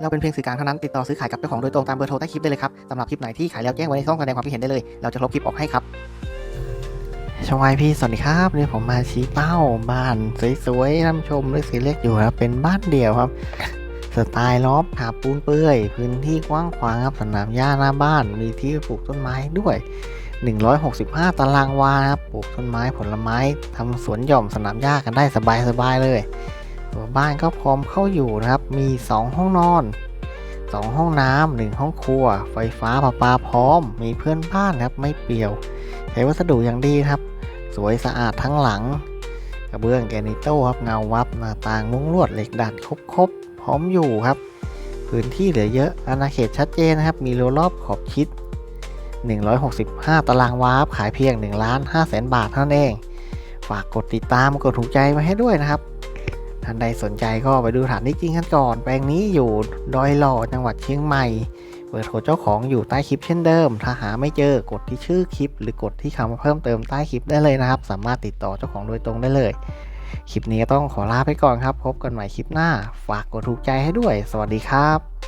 เราเป็นเพียงสื่อกลางเท่านั้นติดต่อซื้อขายกับเจ้าของโดยตรงตามเบอร์โทรใต้คลิปได้เลยครับสำหรับคลิปไหนที่ขายแล้วแจ้งไว้ในช่องแสดงความคิดเห็นได้เลย เราจะลบคลิปออกให้ครับชวายพี่สวัสดีครับนี่ผมมาชี้เป้าบ้านสวยๆนผู้ชมด้วยสีเล็กอยู่ครับเป็นบ้านเดี่ยวครับสไตล์ล็อบหาปูนเปื่อยพื้นที่กว้างขวางครับสนามหญ้าหน้าบ้านมีที่ปลูกต้นไม้ด้วย 165 ตารางวาครับปลูกต้นไม้ผลไม้ทำสวนหย่อมสนามหญ้ากันได้สบายๆเลย ตัวบ้านก็พร้อมเข้าอยู่นะครับ มี 2 ห้องนอน 2 ห้องน้ำหนึ่งห้องครัว ไฟฟ้าประปาพร้อม มีเพื่อนบ้านครับไม่เปี่ยว ใช้วัสดุอย่างดีครับ สวยสะอาดทั้งหลัง กระเบื้องแกนิโต้ครับเงาวับหน้าต่างมุ้งลวดเหล็กดัดครบๆพร้อมอยู่ครับ พื้นที่เหลือเยอะอาณาเขตชัดเจนนะครับ มีรั้วรอบขอบชิด 165 ตารางวารับขายเพียง1ล้าน5แสนบาทเท่านั้นเอง ฝากกดติดตามกดถูกใจมาให้ด้วยนะครับ ท่านใดสนใจก็ไปดูฐานที่จริงกันก่อน แปลงนี้อยู่ดอยหล่อจังหวัดเชียงใหม่เบอร์โทรเจ้าของอยู่ใต้คลิปเช่นเดิม ถ้าหาไม่เจอกดที่ชื่อคลิป หรือกดที่คำเพิ่มเติมใต้คลิปได้เลยนะครับ สามารถติดต่อเจ้าของโดยตรงได้เลย คลิปนี้ก็ต้องขอลาไปก่อนครับ พบกันใหม่คลิปหน้า ฝากกดถูกใจให้ด้วย สวัสดีครับ